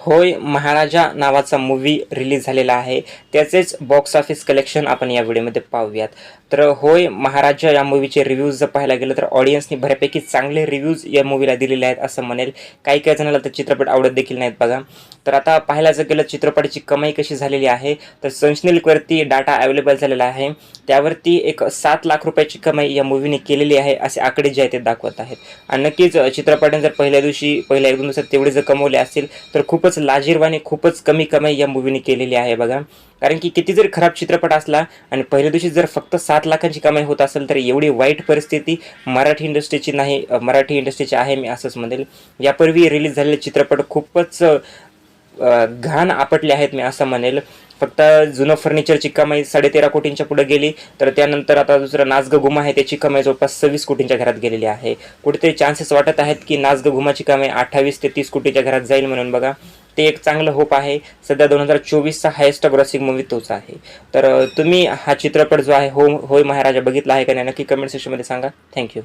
होय महाराजा नावाचा movie release झालेला आहे. त्याचेच बॉक्स ऑफिस कलेक्शन आपण या व्हिडिओमध्ये पाहूयात. तर होय महाराजा या मूवीचे रिव्ह्यूज जर पाहायला गेलं तर ऑडियन्सनी बऱ्यापैकी चांगले रिव्ह्यूज या मूवीला दिलेले आहेत असं म्हणेल. काही काही जणांना तर चित्रपट आवडत देखील नाहीत बघा. तर आता पाहायला जर गेलं चित्रपटाची कमाई कशी झालेली आहे तर संशनिलवरती डाटा अवेलेबल झालेला आहे. त्यावरती एक सात लाख रुपयाची कमाई या मूवीने केलेली आहे असे आकडे जे आहेत ते दाखवत आहेत. आणि नक्कीच चित्रपटाने जर पहिल्या दिवशी पहिल्या एक दोन दिवसात तेवढे जर कमवले असतील तर खूपच लाजीरवाने खूपच कमी कमाई या मूवीने केलेली आहे बघा. कारण की किती जरी खराब चित्रपट असला आणि पहिल्या दिवशी जर फक्त सात लाखांची कमाई होत असेल तर एवढी वाईट परिस्थिती मराठी इंडस्ट्रीची नाही मराठी इंडस्ट्रीची आहे मी असंच म्हणेल. यापूर्वी रिलीज झालेले चित्रपट खूपच घाण आपटले आहेत मी असं म्हणेल. फक्त जुनं फर्निचरची कमाई साडेतेरा कोटींच्या पुढे गेली तर त्यानंतर आता दुसरं नाचग गुमा आहे त्याची कमाई जवळपास सव्वीस कोटींच्या घरात गेलेली आहे. कुठेतरी चान्सेस वाटत आहेत की नाचग गुमाची कमाई अठ्ठावीस ते तीस कोटीच्या घरात जाईल म्हणून बघा. ते एक चांगलं होप आहे. सध्या दोन हजार चोवीसचा हायेस्ट ग्रॉसिंग मूवी तोच आहे. तर तुम्ही हा चित्रपट जो आहे हो होय महाराजा बघितला आहे का नाही? नक्की कमेंट सेक्शनमध्ये सांगा. थँक्यू